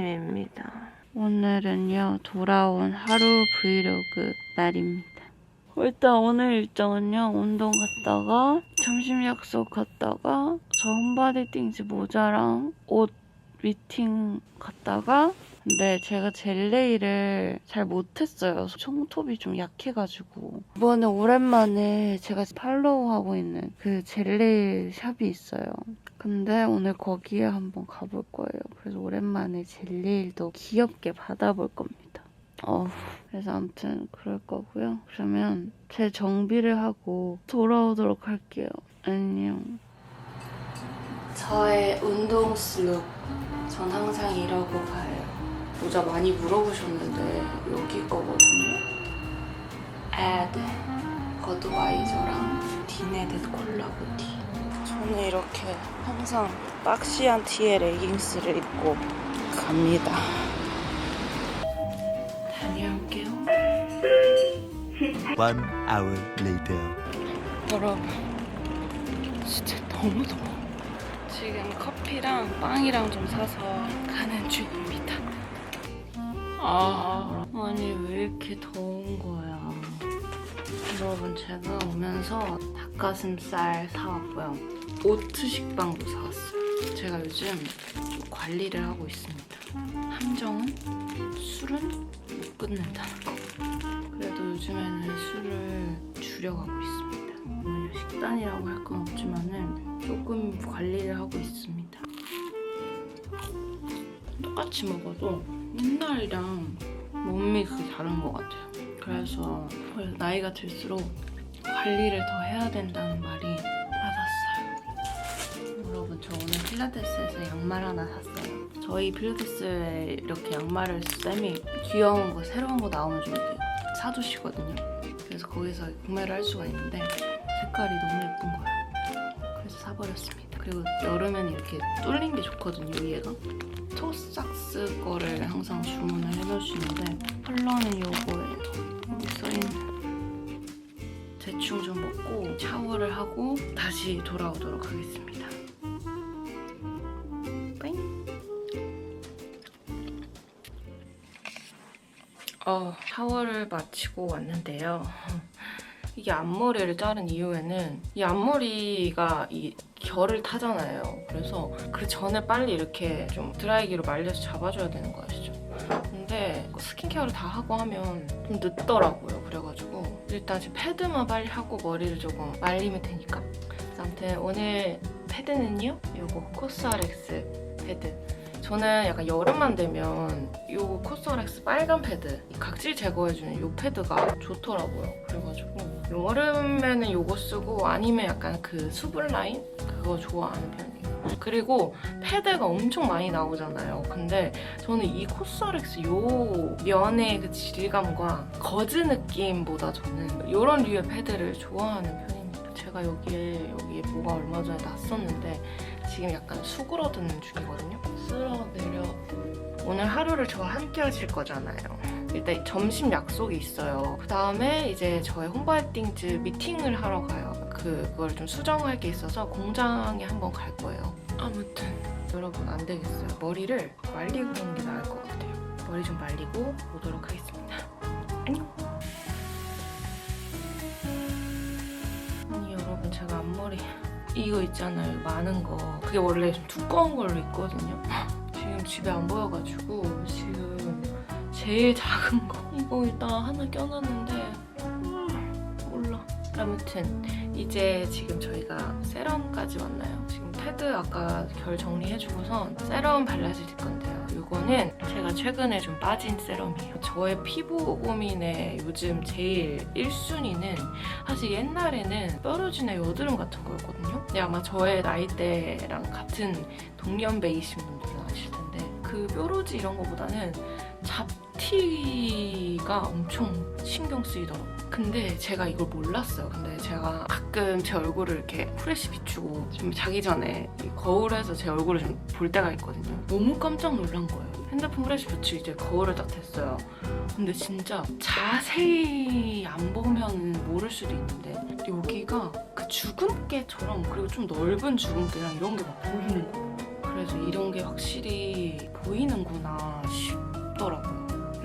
아침입니다. 오늘은요, 돌아온 하루 브이로그 날입니다. 일단 오늘 일정은요, 운동 갔다가, 점심 약속 갔다가, 저 홈바디 띵즈 모자랑 옷 미팅 갔다가, 근데 제가 젤레이를 잘 못했어요. 손톱이 좀 약해가지고. 이번에 오랜만에 제가 팔로우하고 있는 그 젤레이 샵이 있어요. 근데 오늘 거기에 한번 가볼 거예요. 그래서 오랜만에 젤레일도 귀엽게 받아볼 겁니다. 어, 그래서 아무튼 그럴 거고요. 그러면 제 정비를 하고 돌아오도록 할게요. 안녕. 저의 운동 슬룩. 전 항상 이러고 가요. 모자 많이 물어보셨는데 여기 거거든요. 에드 버드와이저랑 디네드 콜라보 티. 저는 이렇게 항상 박시한 티에 레깅스를 입고 갑니다. 다녀올게요. One hour later. 여러분, 진짜 너무 더워. 지금 커피랑 빵이랑 좀 사서 가는 중입니다. 아, 아니 왜 이렇게 더운 거야? 여러분 제가 오면서 닭가슴살 사왔고요. 오트 식빵도 사왔어요. 제가 요즘 좀 관리를 하고 있습니다. 함정은 술은 못 끊는다는 거. 그래도 요즘에는 술을 줄여가고 있습니다. 식단이라고 할 건 없지만은 조금 관리를 하고 있습니다. 똑같이 먹어도 옛날이랑 몸이 그게 다른 것 같아요. 그래서 나이가 들수록 관리를 더 해야 된다는 말이 와닿았어요. 여러분 저 오늘 필라테스에서 양말 하나 샀어요. 저희 필라테스에 이렇게 양말을 쌤이 귀여운 거 새로운 거 나오면 좀 이렇게 사주시거든요. 그래서 거기서 구매를 할 수가 있는데 색깔이 너무 예쁜 거예요. 그래서 사버렸습니다. 그리고 여름에는 이렇게 뚫린 게 좋거든요, 위에가. 토삭스 거를 항상 주문을 해놓으시는데 컬러는 요거예요. 여기 써있는 대충 좀 먹고 샤워를 하고 다시 돌아오도록 하겠습니다. 뺑! 어, 샤워를 마치고 왔는데요. 이게 앞머리를 자른 이유에는 이 앞머리가 이 결을 타잖아요. 그래서 그 전에 빨리 이렇게 좀 드라이기로 말려서 잡아줘야 되는 거 아시죠? 근데 스킨케어를 다 하고 하면 좀 늦더라고요. 그래가지고 일단 지금 패드만 빨리 하고 머리를 조금 말리면 되니까. 아무튼 오늘 패드는요. 요거 코스RX 패드. 저는 약간 여름만 되면 요 코스RX 빨간 패드 이 각질 제거해주는 요 패드가 좋더라고요. 그래가지고 여름에는 요거 쓰고 아니면 약간 그 수분 라인 그거 좋아하는 편이에요. 그리고 패드가 엄청 많이 나오잖아요. 근데 저는 이 코스RX 요 면의 그 질감과 거즈 느낌보다 저는 이런 류의 패드를 좋아하는 편입니다. 제가 여기에 여기에 뭐가 얼마 전에 났었는데 지금 약간 수그러드는 중이거든요. 쓸어내려 오늘 하루를 저와 함께 하실 거잖아요. 일단 점심 약속이 있어요. 그 다음에 이제 저의 홈바이팅즈 미팅을 하러 가요. 그걸 좀 수정할 게 있어서 공장에 한번 갈 거예요. 아무튼 여러분 안 되겠어요. 머리를 말리고 오는 게 나을 것 같아요. 머리 좀 말리고 오도록 하겠습니다. 안녕. 이거 있잖아요 많은 거 그게 원래 좀 두꺼운 걸로 있거든요. 지금 집에 안 보여가지고 지금 제일 작은 거 이거 일단 하나 껴놨는데 음, 몰라 아무튼 이제 지금 저희가 세럼까지 왔나요? 패드 아까 결 정리해주고선 세럼 발라드릴 건데요. 이거는 제가 최근에 좀 빠진 세럼이에요. 저의 피부 고민의 요즘 제일 1순위는 사실 옛날에는 뾰루지나 여드름 같은 거였거든요. 근데 아마 저의 나이대랑 같은 동년배이신 분들은 아실 텐데 그 뾰루지 이런 거보다는 잡 티가 엄청 신경 쓰이더라고요. 근데 제가 이걸 몰랐어요. 근데 제가 가끔 제 얼굴을 이렇게 프레쉬 비추고 좀 자기 전에 이 거울에서 제 얼굴을 좀 볼 때가 있거든요. 너무 깜짝 놀란 거예요. 핸드폰 프레쉬 비추고 이제 거울을 딱 댔어요. 근데 진짜 자세히 안 보면 모를 수도 있는데 여기가 그 주근깨처럼 그리고 좀 넓은 주근깨랑 이런 게 막 보이는 거예요. 그래서 이런 게 확실히 보이는구나 싶더라고요.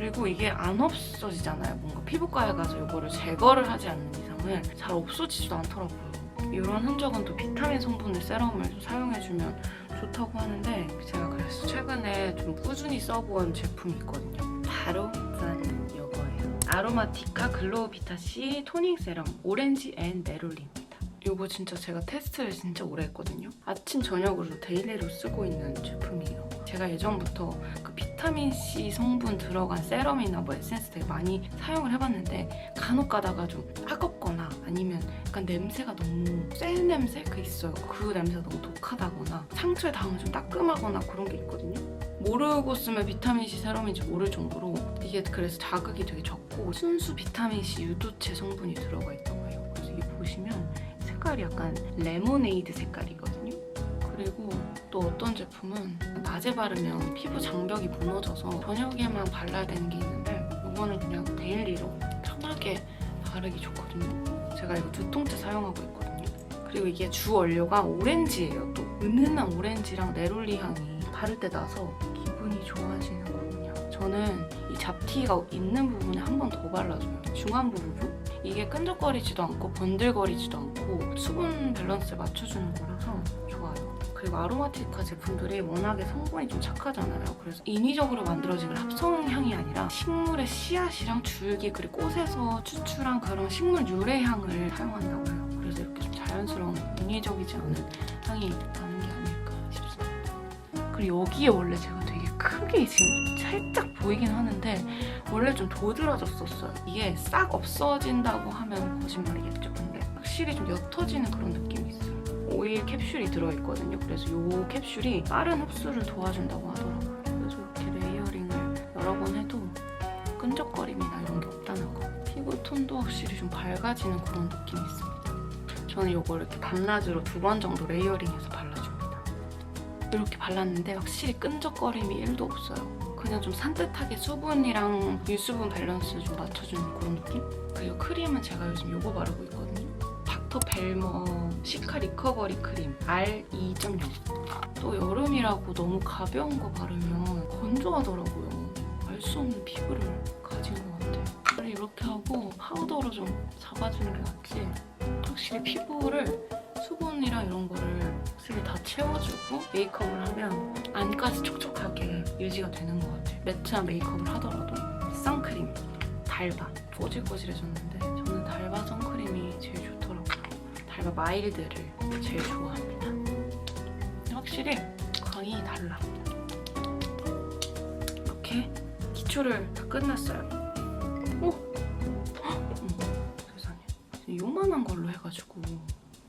그리고 이게 안 없어지잖아요. 뭔가 피부과에 가서 이거를 제거를 하지 않는 이상은 잘 없어지지도 않더라고요. 이런 흔적은 또 비타민 성분의 세럼을 좀 사용해주면 좋다고 하는데 제가 그래서 최근에 좀 꾸준히 써본 제품이 있거든요. 바로 짠 이거예요. 아로마티카 글로우 비타C 토닝 세럼 오렌지 앤 네롤리입니다. 이거 진짜 제가 테스트를 진짜 오래 했거든요. 아침 저녁으로 데일리로 쓰고 있는 제품이에요. 제가 예전부터 그 비타민 C 성분 들어간 세럼이나 뭐 에센스 되게 많이 사용을 해봤는데 간혹 가다가 좀 따갑거나 아니면 약간 냄새가 너무 센 냄새 그 있어요. 그 냄새가 너무 독하다거나 상처에 닿으면 좀 따끔하거나 그런 게 있거든요. 모르고 쓰면 비타민 C 세럼인지 모를 정도로 이게 그래서 자극이 되게 적고 순수 비타민 C 유도체 성분이 들어가 있다고 해요. 그래서 이게 보시면 색깔이 약간 레모네이드 색깔이거든요. 그리고 또 어떤 제품은 낮에 바르면 피부 장벽이 무너져서 저녁에만 발라야 되는 게 있는데 이거는 그냥 데일리로 편하게 바르기 좋거든요. 제가 이거 두 통째 사용하고 있거든요. 그리고 이게 주 원료가 오렌지예요. 또 은은한 오렌지랑 네롤리 향이 바를 때 나서 기분이 좋아지는 거군요. 저는 이 잡티가 있는 부분에 한 번 더 발라줘요. 중안부 부분. 이게 끈적거리지도 않고 번들거리지도 않고 수분 밸런스를 맞춰주는 거라서 좋아요. 그리고 아로마티카 제품들이 워낙에 성분이 좀 착하잖아요. 그래서 인위적으로 만들어진 합성향이 아니라 식물의 씨앗이랑 줄기 그리고 꽃에서 추출한 그런 식물 유래 향을 사용한다고 해요. 그래서 이렇게 좀 자연스러운 인위적이지 않은 향이 나는 게 아닐까 싶습니다. 그리고 여기에 원래 제가 되게 크게 지금 살짝 보이긴 하는데 원래 좀 도드라졌었어요. 이게 싹 없어진다고 하면 거짓말이겠죠. 근데 확실히 좀 옅어지는 그런 느낌이 있어요. 오일 캡슐이 들어있거든요. 그래서 이 캡슐이 빠른 흡수를 도와준다고 하더라고요. 그래서 이렇게 레이어링을 여러 번 해도 끈적거림이나 이런 게 없다는 거. 피부 톤도 확실히 좀 밝아지는 그런 느낌이 있습니다. 저는 이걸 이렇게 밤낮으로 두 번 정도 레이어링해서 발라줍니다. 이렇게 발랐는데 확실히 끈적거림이 1도 없어요. 그냥 좀 산뜻하게 수분이랑 유수분 밸런스 좀 맞춰주는 그런 느낌? 그리고 크림은 제가 요즘 이거 바르고 있거든요. 닥터 벨머 시카 리커버리 크림 R2.0. 또 여름이라고 너무 가벼운 거 바르면 건조하더라고요. 알 수 없는 피부를 가진 것 같아요. 그래 이렇게 하고 파우더로 좀 잡아주는 게 낫지. 확실히 피부를 수분이랑 이런 거를 확실히 다 채워주고 메이크업을 하면 안까지 촉촉하게 유지가 되는 것 같아요. 매트한 메이크업을 하더라도 선크림 달바 꼬질꼬질해졌는데 저는 달바 선크림이 제일 좋더 달바 마일드를 제일 좋아합니다. 확실히 광이 달라. 이렇게 기초를 다 끝났어요. 오! 헉! 어머, 세상에. 요만한 걸로 해가지고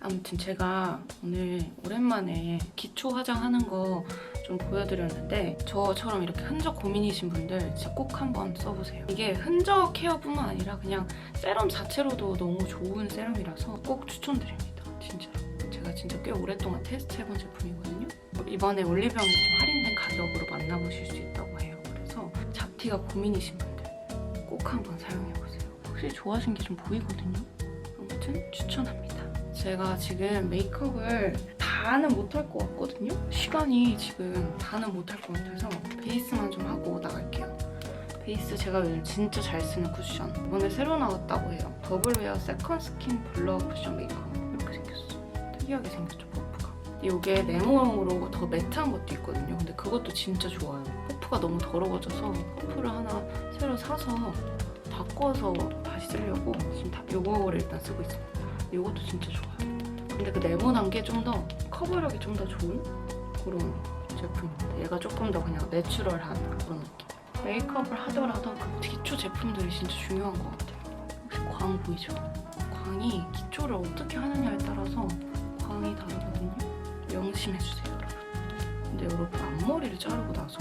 아무튼 제가 오늘 오랜만에 기초 화장하는 거 좀 보여드렸는데 저처럼 이렇게 흔적 고민이신 분들 진짜 꼭 한번 써보세요. 이게 흔적 케어뿐만 아니라 그냥 세럼 자체로도 너무 좋은 세럼이라서 꼭 추천드립니다. 진짜로. 제가 진짜 꽤 오랫동안 테스트해본 제품이거든요. 이번에 올리브영에 좀 할인된 가격으로 만나보실 수 있다고 해요. 그래서 잡티가 고민이신 분들 꼭 한번 사용해보세요. 확실히 좋아하시는 게 좀 보이거든요. 아무튼 추천합니다. 제가 지금 메이크업을 다는 못할 것 같거든요. 시간이 지금 다는 못할 것 같아서 베이스만 좀 하고 나갈게요. 베이스 제가 요즘 진짜 잘 쓰는 쿠션. 이번에 새로 나왔다고 해요. 더블웨어 세컨 스킨 블러 쿠션 메이크업. 이렇게 생겼어. 특이하게 생겼죠, 퍼프가. 이게 네모로 더 매트한 것도 있거든요. 근데 그것도 진짜 좋아요. 퍼프가 너무 더러워져서 퍼프를 하나 새로 사서 바꿔서 다시 쓰려고 지금 다 요거를 일단 쓰고 있습니다. 이것도 진짜 좋아요. 근데 그 네모난 게 좀 더 커버력이 좀 더 좋은 그런 제품인데 얘가 조금 더 그냥 내추럴한 그런 느낌. 메이크업을 하더라도 그 기초 제품들이 진짜 중요한 것 같아요. 혹시 광 보이죠? 광이 기초를 어떻게 하느냐에 따라서 광이 다르거든요. 명심해주세요. 근데 여러분 앞머리를 자르고 나서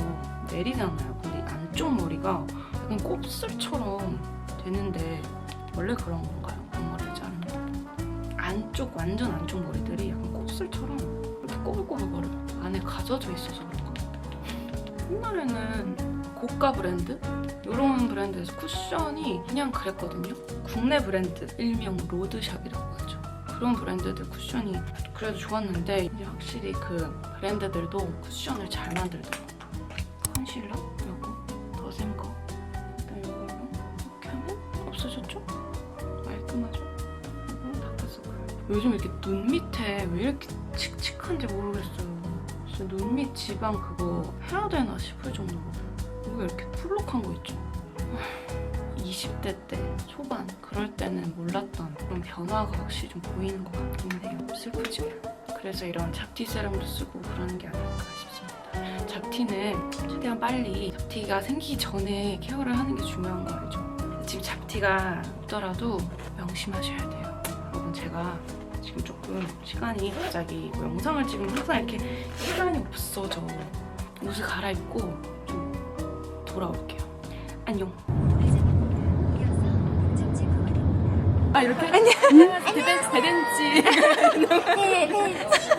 내리잖아요. 근데 이 안쪽 머리가 약간 곱슬처럼 되는데 원래 그런 건가요? 안쪽 완전 안쪽 머리들이 약간 곱슬처럼 이렇게 꼬불꼬불 거려요. 안에 가져져 있어서 그런가? 옛날에는 고가 브랜드 이런 브랜드에서 쿠션이 그냥 그랬거든요. 국내 브랜드 일명 로드샵이라고 하죠. 그런 브랜드들 쿠션이 그래도 좋았는데 이제 확실히 그 브랜드들도 쿠션을 잘 만들더라고. 컨실러 요거 더샘 거. 그다음 이걸로 이렇게 하면 없어졌죠? 깔끔하죠? 요즘 이렇게 눈 밑에 왜 이렇게 칙칙한지 모르겠어요. 진짜 눈 밑 지방 그거 해야 되나 싶을 정도로 여기가 이렇게 풀룩한 거 있죠? 20대 때 초반 그럴 때는 몰랐던 그런 변화가 확실히 좀 보이는 것 같긴 해요. 슬프지만. 그래서 이런 잡티 세럼도 쓰고 그러는 게 아닐까 싶습니다. 잡티는 최대한 빨리 잡티가 생기기 전에 케어를 하는 게 중요한 거 알죠? 지금 잡티가 없더라도 명심하셔야 돼요. 여러분 제가 지금 조금 시간이 갑자기 뭐 영상을 찍으면 항상 이렇게 시간이 없어져. 옷을 갈아입고 좀 돌아올게요. 안녕. 아 이렇게? 대댄 대댄지.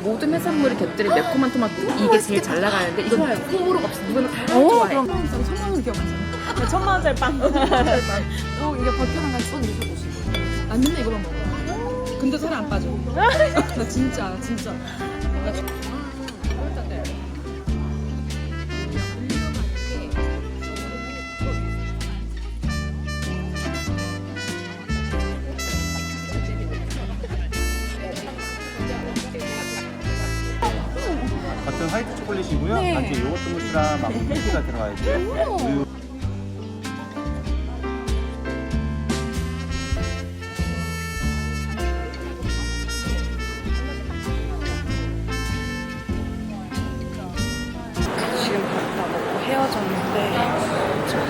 모든 해산물이 곁들인 매콤한 토마토 이게 제일 잘 나가는데 이건 호불호가 없어 누구나 다 좋아해 그럼 천만 원 기억하잖아. 천만 원짜리 빵. 어, 이게 버터랑 같이 써 드셔보시고. 난 맨날 이거만 먹어. 근데 살이 안 빠져. 나 진짜, 진짜. 같은 화이트 초콜릿이고요. 같이 요거트 무스랑 망고 쿠키가 들어가 있고요. 우유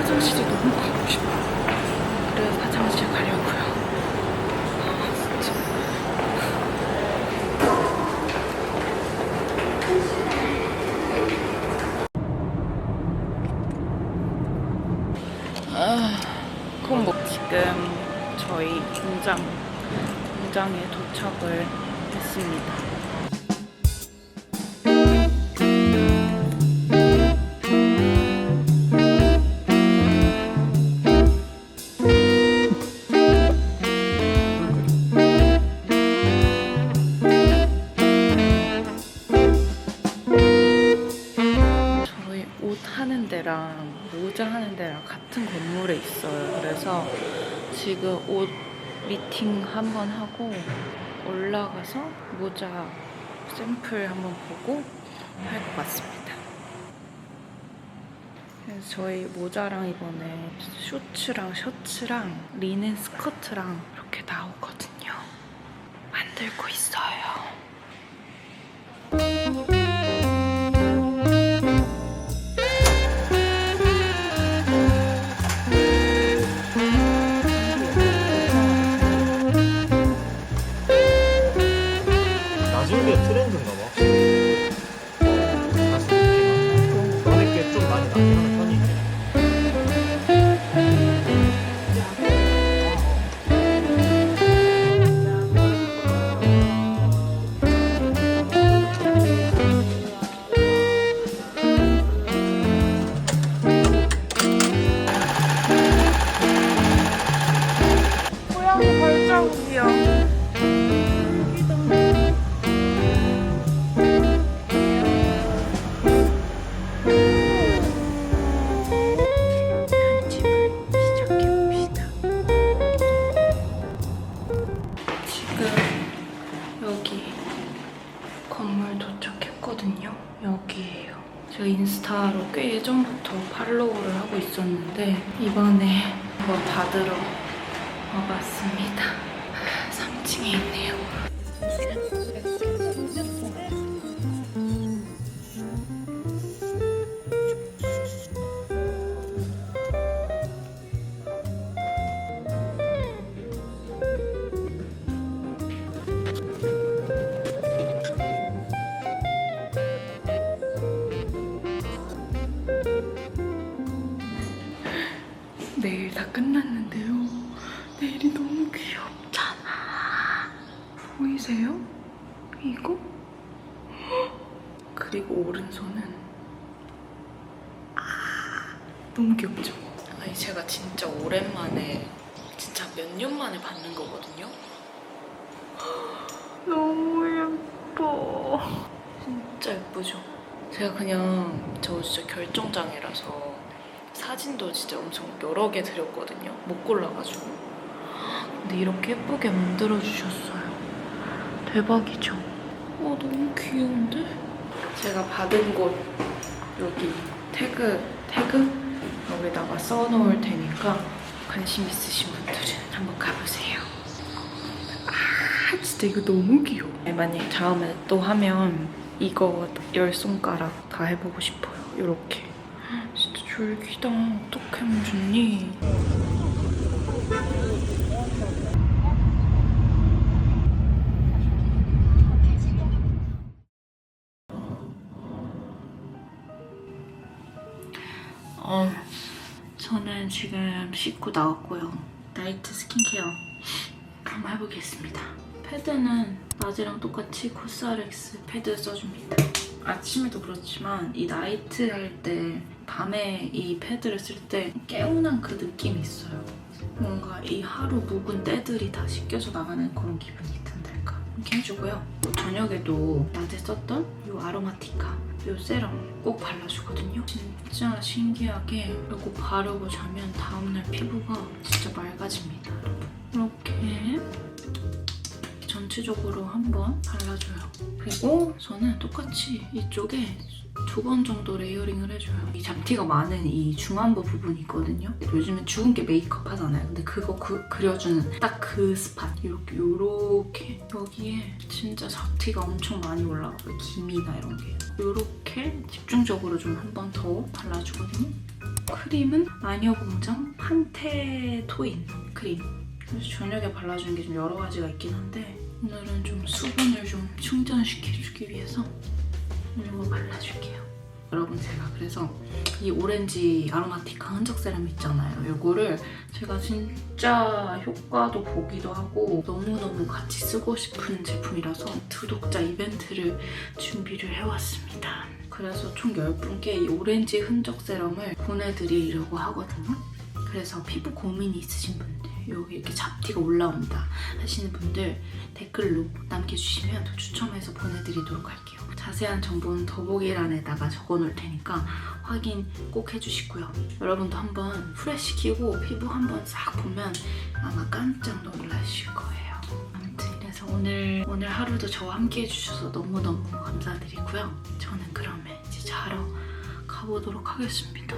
화장실이 너무 가고 싶어요. 그래서 화장실 가려고요. 아, 진짜. 아, 뭐 지금 저희 공장 공장에 도착을 했습니다. 그래서 지금 옷 미팅 한번 하고 올라가서 모자 샘플 한번 보고 할 것 같습니다. 저희 모자랑 이번에 슈츠랑 셔츠랑 리넨 스커트랑 이렇게 나오거든요. 만들고 있어요. 너무 귀엽죠? 아니 제가 진짜 오랜만에 진짜 몇 년 만에 받는 거거든요. 너무 예뻐. 진짜 예쁘죠? 제가 그냥 저 진짜 결정장애라서 사진도 진짜 엄청 여러 개 드렸거든요. 못 골라가지고. 근데 이렇게 예쁘게 만들어주셨어요. 대박이죠? 와, 너무 귀여운데? 제가 받은 곳 여기 태그, 태그? 여기다가 써놓을 테니까 관심 있으신 분들은 한번 가보세요. 아, 진짜 이거 너무 귀여워. 만약에 다음에 또 하면 이거 열 손가락 다 해보고 싶어요. 이렇게. 진짜 졸기다. 어떻게 하면 좋니? 지금 씻고 나왔고요. 나이트 스킨케어 한번 해보겠습니다. 패드는 낮이랑 똑같이 코스알엑스 패드 써줍니다. 아침에도 그렇지만 이 나이트 할 때 밤에 이 패드를 쓸 때 개운한 그 느낌이 있어요. 뭔가 이 하루 묵은 때들이 다 씻겨져 나가는 그런 기분이 든달까. 이렇게 해주고요. 또 저녁에도 낮에 썼던 이 아로마티카 이 세럼 꼭 발라주거든요. 진짜 신기하게 이거 바르고 자면 다음날 피부가 진짜 맑아집니다. 여러분. 이렇게 전체적으로 한번 발라줘요. 그리고 저는 똑같이 이쪽에 두 번 정도 레이어링을 해줘요. 이 잡티가 많은 이 중안부 부분이 있거든요. 요즘에 게 메이크업 하잖아요. 근데 그거 그, 그려주는 딱 그 스팟. 이렇게, 요렇게. 여기에 진짜 잡티가 엄청 많이 올라가요. 기미나 이런 게. 요렇게 집중적으로 좀 한 번 더 발라주거든요. 크림은 마녀공장 판테 토인 크림. 그래서 저녁에 발라주는 게 좀 여러 가지가 있긴 한데 오늘은 좀 수분을 좀 충전시켜주기 위해서 이거 발라줄게요. 여러분 제가 그래서 이 오렌지 아로마티카 흔적 세럼 있잖아요. 이거를 제가 진짜 효과도 보기도 하고 너무너무 같이 쓰고 싶은 제품이라서 구독자 이벤트를 준비를 해왔습니다. 그래서 총 10분께 이 오렌지 흔적 세럼을 보내드리려고 하거든요. 그래서 피부 고민이 있으신 분들 여기 이렇게 잡티가 올라온다 하시는 분들 댓글로 남겨주시면 더 추첨해서 보내드리도록 할게요. 자세한 정보는 더보기란에다가 적어놓을 테니까 확인 꼭 해주시고요. 여러분도 한번 프레시키고 피부 한번 싹 보면 아마 깜짝 놀라실 거예요. 아무튼 그래서 오늘 오늘 하루도 저와 함께 해주셔서 너무 너무 감사드리고요. 저는 그러면 이제 자러 가보도록 하겠습니다.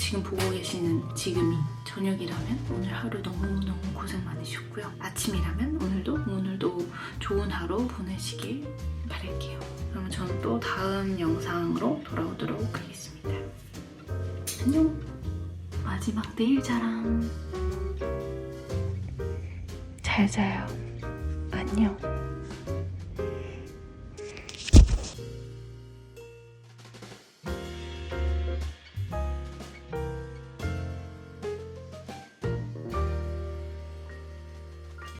지금 보고 계시는 지금이 저녁이라면 오늘 하루 너무너무 고생 많으셨고요. 아침이라면 오늘도 오늘도 좋은 하루 보내시길 바랄게요. 그러면 저는 또 다음 영상으로 돌아오도록 하겠습니다. 안녕! 마지막 내일 자랑. 잘 자요. 안녕.